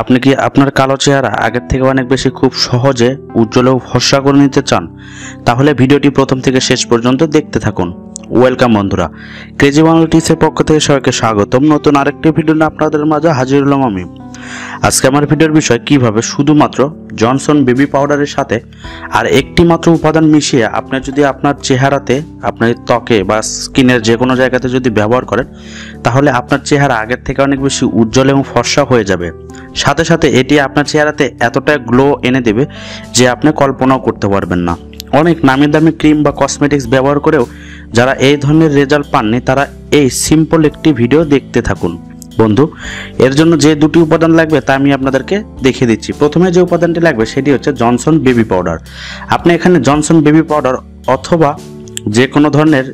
আপনি কি আপনার কালো চেহারা আগের থেকে অনেক বেশি খুব সহজে, উজ্জ্বল ও ফর্সা করে নিতে চান? তাহলে ভিডিওটি প্রথম থেকে শেষ পর্যন্ত দেখতে থাকুন। ওয়েলকাম বন্ধুরা ক্রেজি বাংলা টিসের পক্ষ থেকে সবাইকে স্বাগতম। নতুন আরেকটি ভিডিও নিয়ে আপনাদের মাঝে হাজির হলাম আমি। আজকে আমার ভিডিওর বিষয় কীভাবে শুধুমাত্র জনসন বেবি পাউডারের সাথে আর একটি মাত্র উপাদান মিশিয়ে আপনি যদি আপনার চেহারাতে, আপনার ত্বকে বা স্কিনের যে কোনো জায়গাতে যদি ব্যবহার করেন, তাহলে আপনার চেহারা আগের থেকে অনেক বেশি উজ্জ্বল এবং ফর্সা হয়ে যাবে। সাথে সাথে এটি আপনার চেহারাতে এতটা গ্লো এনে দেবে যে আপনি কল্পনাও করতে পারবেন না। অনেক নামি দামি ক্রিম বা কসমেটিক্স ব্যবহার করেও যারা এই ধরনের রেজাল্ট পাননি, তারা এই সিম্পল একটি ভিডিও দেখতে থাকুন। বন্ধু, এর জন্য যে দুটি উপাদান লাগবে তা আমি আপনাদেরকে দেখিয়ে দিচ্ছি। প্রথমে যে উপাদানটি লাগবে, সেটি হচ্ছে জনসন বেবি পাউডার আপনি এখানে জনসন বেবি পাউডার অথবা যে কোনো ধরনের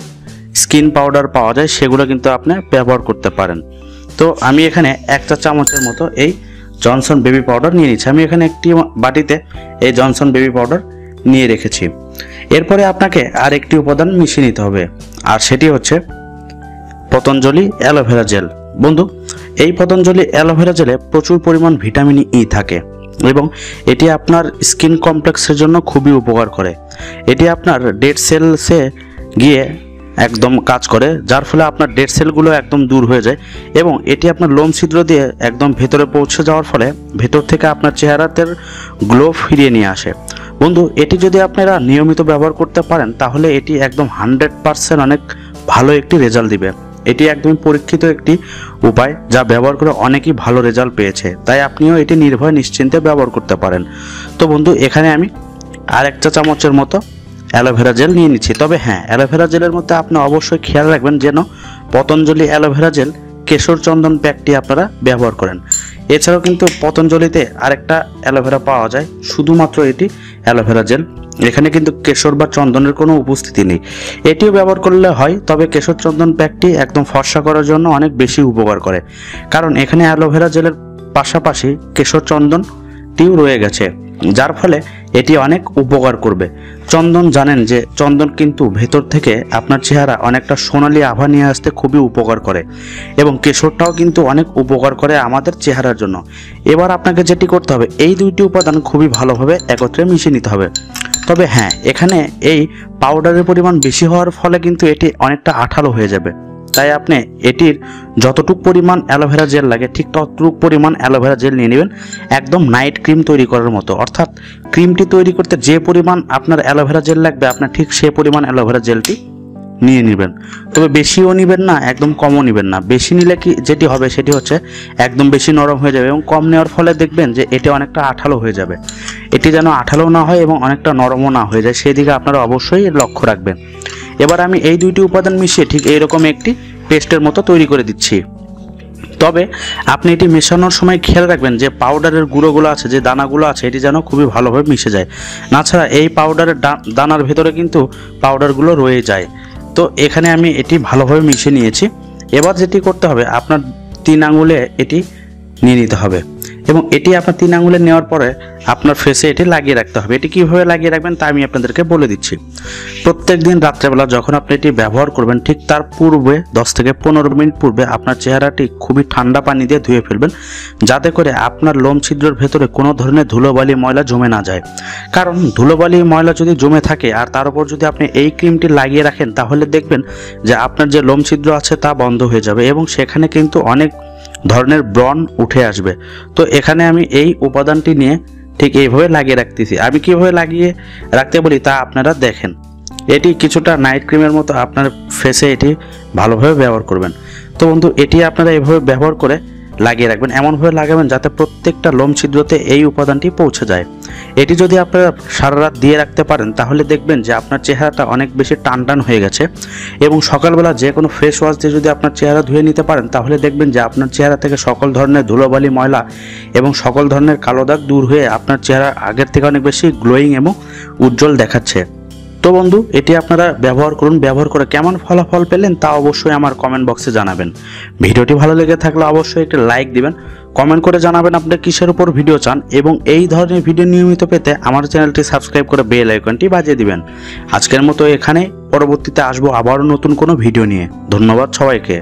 স্কিন পাউডার পাওয়া যায়, সেগুলো কিন্তু আপনি ব্যবহার করতে পারেন। তো আমি এখানে একটা চামচের মতো এই জনসন বেবি পাউডার নিয়ে নিচ্ছি। আমি এখানে একটি বাটিতে এই জনসন বেবি পাউডার নিয়ে রেখেছি। এরপরে আপনাকে আর একটি উপাদান মিশিয়ে নিতে হবে। আর সেটি হচ্ছে পতঞ্জলি অ্যালোভেরা জেল। বন্ধু, এই পতঞ্জলি অ্যালোভেরা জেলে প্রচুর পরিমাণ ভিটামিন ই থাকে এবং এটি আপনার স্কিন কমপ্লেক্সের জন্য খুবই উপকার করে। এটি আপনার ডেড সেলসে গিয়ে একদম কাজ করে, যার ফলে আপনার ডেড সেলগুলো একদম দূর হয়ে যায় এবং এটি আপনার লোম ছিদ্র দিয়ে একদম ভেতরে পৌঁছে যাওয়ার ফলে ভেতর থেকে আপনার চেহারাতে গ্লো ফিরিয়ে নিয়ে আসে। বন্ধু, এটি যদি আপনারা নিয়মিত ব্যবহার করতে পারেন, তাহলে এটি একদম হান্ড্রেড পারসেন্ট অনেক ভালো একটি রেজাল্ট দিবে। এটি একদমই পরীক্ষিত একটি উপায় যা ব্যবহার করে অনেকেই ভালো রেজাল্ট পেয়েছে। তাই আপনিও এটি নির্ভয় নিশ্চিন্তে ব্যবহার করতে পারেন। তো বন্ধু, এখানে আমি আর একটা চামচের মতো অ্যালোভেরা জেল নিয়ে নিচ্ছি। তবে হ্যাঁ অ্যালোভেরা জেলের মধ্যে আপনি অবশ্যই খেয়াল রাখবেন যেন পতঞ্জলি অ্যালোভেরা জেল কেশর চন্দন প্যাকটি আপনারা ব্যবহার করেন। এছাড়াও কিন্তু পতঞ্জলিতে আরেকটা অ্যালোভেরা পাওয়া যায়, শুধুমাত্র এটি অ্যালোভেরা জেল এখানে কিন্তু কেশর বা চন্দনের কোনো উপস্থিতি নেই। এটিও ব্যবহার করলে হয়, তবে কেশর চন্দন প্যাকটি একদম ফর্সা করার জন্য অনেক বেশি উপকার করে। কারণ এখানে অ্যালোভেরা জেলের পাশাপাশি কেশর চন্দনটিও রয়ে গেছে, যার ফলে এটি অনেক উপকার করবে। চন্দন জানেন যে চন্দন কিন্তু ভেতর থেকে আপনার চেহারা অনেকটা সোনালি আভা নিয়ে আসতে খুবই উপকার করে এবং কেশরটাও কিন্তু অনেক উপকার করে আমাদের চেহারার জন্য। এবার আপনাকে যেটি করতে হবে, এই দুইটি উপাদান খুবই ভালোভাবে একত্রে মিশিয়ে নিতে হবে। তবে হ্যাঁ এখানে এই পাউডারের পরিমাণ বেশি হওয়ার ফলে কিন্তু এটি অনেকটা আঠালো হয়ে যাবে। তাই আপনি এটির যতটুক পরিমাণ অ্যালোভেরা জেল লাগে, ঠিক ততটুক পরিমাণ অ্যালোভেরা জেল নিয়ে নেবেন। একদম নাইট ক্রিম তৈরি করার মতো। অর্থাৎ ক্রিমটি তৈরি করতে যে পরিমাণ আপনার অ্যালোভেরা জেল লাগবে আপনার ঠিক সে পরিমাণ অ্যালোভেরা জেলটি নিয়ে নেবেন। তবে বেশিও নেবেন না, একদম কমও নেবেন না। বেশি নিলে কি যেটি হবে সেটি হচ্ছে একদম বেশি নরম হয়ে যাবে এবং কম নেওয়ার ফলে দেখবেন যে এটি অনেকটা আঠালো হয়ে যাবে। এটি যেন আঠালো না হয় এবং অনেকটা নরমও না হয়ে যায়, সেদিকে আপনারা অবশ্যই লক্ষ্য রাখবেন। এবার আমি এই দুইটি উপাদান মিশিয়ে ঠিক এইরকম একটি পেস্টের মতো তৈরি করে দিচ্ছি। তবে আপনি এটি মেশানোর সময় খেয়াল রাখবেন যে পাউডারের গুঁড়োগুলো আছে, যে দানাগুলো আছে, এটি যেন খুবই ভালোভাবে মিশে যায়। নাছাড়া এই পাউডারের দানার ভেতরে কিন্তু পাউডারগুলো রয়ে যায়। তো এখানে আমি এটি ভালোভাবে মিশিয়ে নিয়েছি। এবার যেটি করতে হবে, আপনার তিন আঙুলে এটি নিয়ে নিতে হবে। এবং এটি আপনার তিন আঙুলে নেওয়ার পরে আপনার ফেসে এটি লাগিয়ে রাখতে হবে। এটি কীভাবে লাগিয়ে রাখবেন তা আমি আপনাদেরকে বলে দিচ্ছি। প্রত্যেক দিন রাত্রেবেলা যখন আপনি এটি ব্যবহার করবেন, ঠিক তার পূর্বে দশ থেকে পনেরো মিনিট পূর্বে আপনার চেহারাটি খুবই ঠান্ডা পানি দিয়ে ধুয়ে ফেলবেন, যাতে করে আপনার লোম ছিদ্রের ভেতরে কোনো ধরনের ধুলোবালি ময়লা জমে না যায়। কারণ ধুলোবালি ময়লা যদি জমে থাকে আর তার উপর যদি আপনি এই ক্রিমটি লাগিয়ে রাখেন, তাহলে দেখবেন যে আপনার যে লোম ছিদ্র আছে তা বন্ধ হয়ে যাবে এবং সেখানে কিন্তু অনেক ধরনের ব্রণ উঠে আসবে। তো এখানে আমি এই উপাদানটি নিয়ে ঠিক এইভাবে লাগিয়ে রাখতেছি। আমি কীভাবে লাগিয়ে রাখতে বলি তা আপনারা দেখেন। এটি কিছুটা নাইট ক্রিমের মতো আপনার ফেসে এটি ভালোভাবে ব্যবহার করবেন। তো বন্ধু, এটি আপনারা এভাবে ব্যবহার করে লাগিয়ে রাখবেন, এমনভাবে লাগাবেন যাতে প্রত্যেকটা লোম ছিদ্রতে এই উপাদানটি পৌঁছে যায়। এটি যদি আপনারা সারা রাত দিয়ে রাখতে পারেন, তাহলে দেখবেন যে আপনার চেহারাটা অনেক বেশি টান টান হয়ে গেছে এবং সকালবেলা যে কোনো ফেস ওয়াশ দিয়ে যদি আপনার চেহারা ধুয়ে নিতে পারেন, তাহলে দেখবেন যে আপনার চেহারা থেকে সকল ধরনের ধুলোবালি, ময়লা এবং সকল ধরনের কালো দাগ দূর হয়ে আপনার চেহারা আগের থেকে অনেক বেশি গ্লোয়িং এবং উজ্জ্বল দেখাচ্ছে। তো বন্ধু, এটি আপনারা ব্যবহার করুন। ব্যবহার করে কেমন ফলাফল পেলেন তা অবশ্যই আমার কমেন্ট বক্সে জানাবেন। ভিডিওটি ভালো লেগে থাকলে অবশ্যই একটি লাইক দিবেন। কমেন্ট করে জানাবেন আপনি কিসের উপর ভিডিও চান এবং এই ধরনের ভিডিও নিয়মিত পেতে আমার চ্যানেলটি সাবস্ক্রাইব করে বেল আইকনটি বাজিয়ে দিবেন। আজকের মতো এখানে, পরবর্তীতে আসব আবারও নতুন কোনো ভিডিও নিয়ে। ধন্যবাদ সবাইকে।